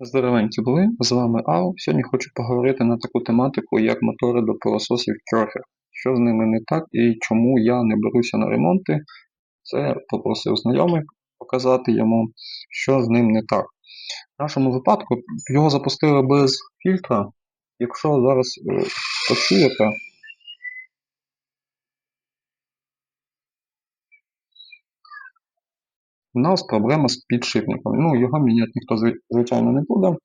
Здоровенькі були, з вами Ау. Сьогодні хочу поговорити на таку тематику, як мотори до пилососів Керхер. Що з ними не так і чому я не беруся на ремонти. Це попросив знайомий показати йому, що з ним не так. В нашому випадку його запустили без фільтра. Якщо зараз е, почуєте, у нас проблема з підшипником. Ну, його міняти ніхто звичайно не буде.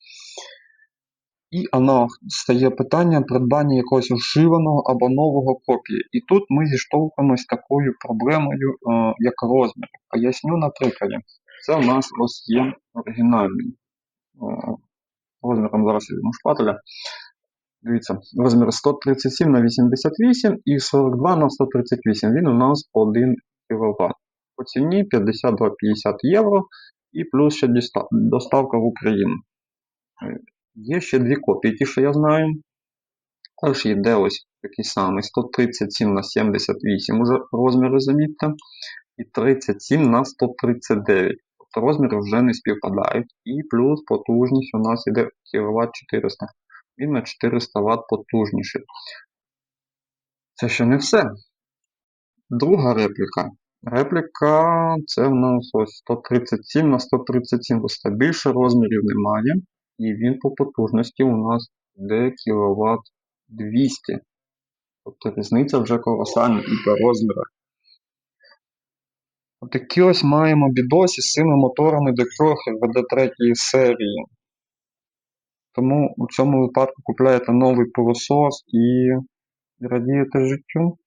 І воно стає питання придбання якогось вживаного або нового копії. І тут ми зіштовхуємося такою проблемою, е, як розмір. Поясню на прикладі. Це у нас ось є оригінальний. е, Розміром зараз візьму шпателя. Дивіться, розмір 137 на 88 і 42 на 138. Він у нас 1 кВт. По ціні 52-50 євро і плюс ще доставка в Україну. Е, Є ще дві копії, ті, що я знаю. Також йде ось такий самий 137 на 78 уже розміри, замітьте. І 37 на 139. Тобто розміри вже не співпадають. І плюс потужність у нас йде кВт 400. Він на 400 Вт потужніший. Це ще не все. Друга репліка. Репліка це в нас ось 137 на 137. Ось так більше розмірів немає. І він по потужності у нас йде кВт 200. Тобто різниця вже колосальна і по розмірах. Отакі ось маємо бідосі з цими моторами до Крохер VD3 серії. Тому у цьому випадку купляєте новий пилосос і радієте життю.